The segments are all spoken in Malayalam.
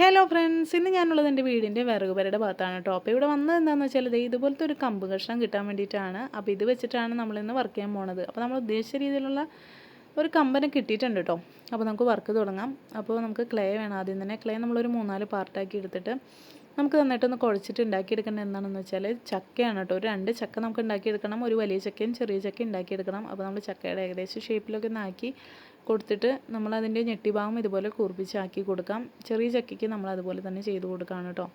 ഹലോ ഫ്രണ്ട്സ് ഇന്ന് ഞാനുള്ളത് എന്റെ വീടിന്റെ വിറക് പേരുടെ ഭാഗത്താണ് അപ്പോൾ ഇവിടെ വന്നത് എന്താണെന്ന് വെച്ചാൽ ദേ ഇതുപോലത്തെ ഒരു കമ്പ് കഷ്ണം കിട്ടാൻ വേണ്ടിയിട്ടാണ്. അപ്പോൾ ഇത് വെച്ചിട്ടാണ് നമ്മളിന്ന് വർക്ക് ചെയ്യാൻ പോണത്. അപ്പോൾ നമ്മൾ ഉദ്ദേശിച്ച രീതിയിലുള്ള ഒരു കമ്പനെ കിട്ടിയിട്ടുണ്ട് കേട്ടോ. അപ്പോൾ നമുക്ക് വർക്ക് തുടങ്ങാം. അപ്പോൾ നമുക്ക് ക്ലേ വേണം. ആദ്യം തന്നെ ക്ലേ നമ്മളൊരു മൂന്നാൽ പാർട്ടാക്കി എടുത്തിട്ട് നമുക്ക് നന്നായിട്ടൊന്ന് കുഴച്ചിട്ട് ഉണ്ടാക്കിയെടുക്കേണ്ടത് എന്താണെന്ന് വെച്ചാൽ ചക്കയാണ് കേട്ടോ. ഒരു രണ്ട് ചക്ക നമുക്ക് ഉണ്ടാക്കിയെടുക്കണം. ഒരു വലിയ ചക്കയും ചെറിയ ചക്കയും ഉണ്ടാക്കിയെടുക്കണം. അപ്പോൾ നമ്മൾ ചക്കയുടെ ഏകദേശം ഷേപ്പിലൊക്കെ ഒന്ന് ആക്കി കൊടുത്തിട്ട് നമ്മൾ അതിന്റെ ഞെട്ടിഭാഗം ഇതുപോലെ കുറിപ്പിച്ചാക്കി കൊടുക്കാം. ചെറിയ ചക്കയ്ക്ക് നമ്മൾ അതുപോലെ തന്നെ ചെയ്ത് കൊടുക്കുകയാണ് കേട്ടോ.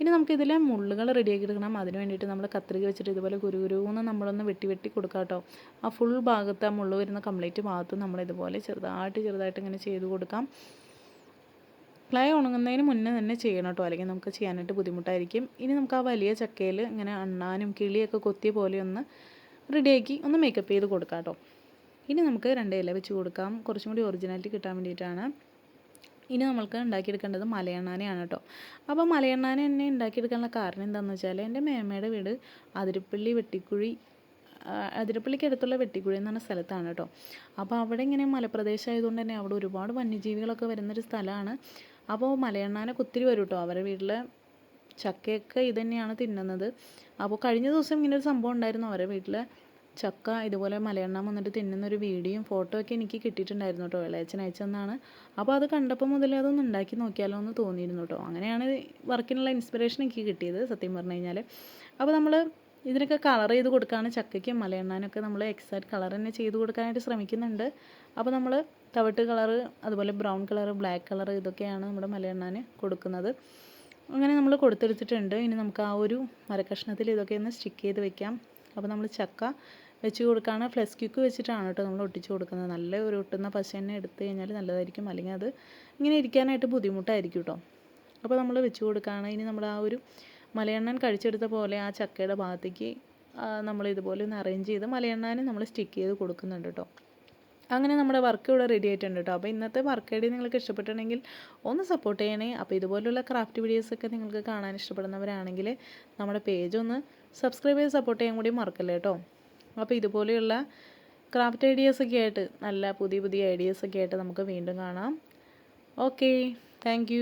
ഇനി നമുക്ക് ഇതിലെ മുള്ളുകൾ റെഡിയാക്കി എടുക്കണം. അതിന് വേണ്ടിയിട്ട് നമ്മൾ കത്രിക വെച്ചിട്ട് ഇതുപോലെ കുരുകുരുന്ന് നമ്മളൊന്ന് വെട്ടി വെട്ടി കൊടുക്കാം കേട്ടോ. ആ ഫുൾ ഭാഗത്ത് ആ മുള്ളു വരുന്ന കംപ്ലീറ്റ് ഭാഗത്ത് നമ്മൾ ഇതുപോലെ ചെറുതായിട്ട് ചെറുതായിട്ട് ഇങ്ങനെ ചെയ്ത് കൊടുക്കാം. ഫ്ലൈ ഉണങ്ങുന്നതിന് മുന്നേ തന്നെ ചെയ്യണം കേട്ടോ. അല്ലെങ്കിൽ നമുക്ക് ചെയ്യാനായിട്ട് ബുദ്ധിമുട്ടായിരിക്കും. ഇനി നമുക്ക് ആ വലിയ ചക്കയിൽ ഇങ്ങനെ അണ്ണാനും കിളിയൊക്കെ കൊത്തിയ പോലെ ഒന്ന് റെഡിയാക്കി ഒന്ന് മേക്കപ്പ് ചെയ്ത് കൊടുക്കാം കേട്ടോ. ഇനി നമുക്ക് രണ്ട് ഇല വെച്ച് കൊടുക്കാം. കുറച്ചും കൂടി ഒറിജിനാലിറ്റി കിട്ടാൻ വേണ്ടിയിട്ടാണ്. ഇനി നമ്മൾക്ക് ഉണ്ടാക്കിയെടുക്കേണ്ടത് മലയണ്ണാനയാണ് കേട്ടോ അപ്പോൾ മലയണ്ണാന എന്നെ ഉണ്ടാക്കിയെടുക്കാനുള്ള കാരണം എന്താണെന്ന് വെച്ചാൽ എന്റെ മേമയുടെ വീട് അതിരപ്പള്ളി വെട്ടിക്കുഴി അതിരപ്പള്ളിക്ക് അടുത്തുള്ള വെട്ടിക്കുഴി എന്ന് പറഞ്ഞ സ്ഥലത്താണ് കേട്ടോ അപ്പോൾ അവിടെ ഇങ്ങനെ മലപ്രദേശമായതുകൊണ്ട് തന്നെ അവിടെ ഒരുപാട് വന്യജീവികളൊക്കെ വരുന്നൊരു സ്ഥലമാണ്. അപ്പോൾ മലയണ്ണാനൊക്കെ ഒത്തിരി വരും കേട്ടോ അവരുടെ വീട്ടിൽ ചക്കയൊക്കെ ഇതുതന്നെയാണ് തിന്നുന്നത്. അപ്പോൾ കഴിഞ്ഞ ദിവസം ഇങ്ങനെ ഒരു സംഭവം ഉണ്ടായിരുന്നു. അവരുടെ വീട്ടിൽ ചക്ക ഇതുപോലെ മലയെണ്ണ വന്നിട്ട് തിന്നുന്ന ഒരു വീഡിയോയും ഫോട്ടോ ഒക്കെ എനിക്ക് കിട്ടിയിട്ടുണ്ടായിരുന്നു കേട്ടോ ഇളയച്ചൻ അയച്ചെന്നാണ് അപ്പോൾ അത് കണ്ടപ്പോൾ മുതലേ അതൊന്ന് ഉണ്ടാക്കി നോക്കിയാലോ എന്ന് തോന്നിയിരുന്നു കേട്ടോ അങ്ങനെയാണ് വർക്കിനുള്ള ഇൻസ്പിറേഷൻ എനിക്ക് കിട്ടിയത് സത്യം പറഞ്ഞു കഴിഞ്ഞാൽ അപ്പോൾ നമ്മൾ ഇതിനൊക്കെ കളർ ചെയ്ത് കൊടുക്കുകയാണ് ചക്കയ്ക്കും മലയെണ്ണാനൊക്കെ നമ്മൾ എക്സാക്ട് കളർ തന്നെ ചെയ്ത് കൊടുക്കാനായിട്ട് ശ്രമിക്കുന്നുണ്ട്. അപ്പോൾ നമ്മൾ തവിട്ട് കളർ അതുപോലെ ബ്രൗൺ കളർ ബ്ലാക്ക് കളർ ഇതൊക്കെയാണ് നമ്മുടെ മലയെണ്ണാന് കൊടുക്കുന്നത്. അങ്ങനെ നമ്മൾ കൊടുത്തെടുത്തിട്ടുണ്ട്. ഇനി നമുക്ക് ആ ഒരു മരക്കഷ്ണത്തിൽ ഇതൊക്കെ ഒന്ന് സ്റ്റിക്ക് ചെയ്ത് വെക്കാം. അപ്പോൾ നമ്മൾ ചക്ക വെച്ച് കൊടുക്കുകയാണ് ഫ്ലസ് ക്യൂക്ക് വെച്ചിട്ടാണ് കേട്ടോ നമ്മൾ ഒട്ടിച്ച് കൊടുക്കുന്നത്. നല്ല ഒരു ഒട്ടുന്ന പശ തന്നെ എടുത്തു കഴിഞ്ഞാൽ നല്ലതായിരിക്കും. അല്ലെങ്കിൽ അത് ഇങ്ങനെ ഇരിക്കാനായിട്ട് ബുദ്ധിമുട്ടായിരിക്കും കേട്ടോ. അപ്പോൾ നമ്മൾ വെച്ച് കൊടുക്കുകയാണ് ഇനി നമ്മൾ ആ ഒരു മലയെണ്ണൻ കഴിച്ചെടുത്ത പോലെ ആ ചക്കയുടെ ഭാഗത്തേക്ക് നമ്മൾ ഇതുപോലെ ഒന്ന് അറേഞ്ച് ചെയ്ത് മലയെണ്ണാനും നമ്മൾ സ്റ്റിക്ക് ചെയ്ത് കൊടുക്കുന്നുണ്ട് കേട്ടോ. അങ്ങനെ നമ്മുടെ വർക്ക് ഇവിടെ റെഡി ആയിട്ടുണ്ട് കേട്ടോ അപ്പോൾ ഇന്നത്തെ വർക്ക് ഐഡിയ നിങ്ങൾക്ക് ഇഷ്ടപ്പെട്ടുണ്ടെങ്കിൽ ഒന്ന് സപ്പോർട്ട് ചെയ്യണേ. അപ്പോൾ ഇതുപോലുള്ള ക്രാഫ്റ്റ് വീഡിയോസൊക്കെ നിങ്ങൾക്ക് കാണാൻ ഇഷ്ടപ്പെടുന്നവരാണെങ്കിൽ നമ്മുടെ പേജ് ഒന്ന് സബ്സ്ക്രൈബ് ചെയ്ത് സപ്പോർട്ട് ചെയ്യാൻ കൂടി മറക്കല്ലേ കേട്ടോ അപ്പോൾ ഇതുപോലെയുള്ള ക്രാഫ്റ്റ് ഐഡിയാസൊക്കെ ആയിട്ട് നല്ല പുതിയ പുതിയ ഐഡിയാസൊക്കെ ആയിട്ട് നമുക്ക് വീണ്ടും കാണാം. Okay thank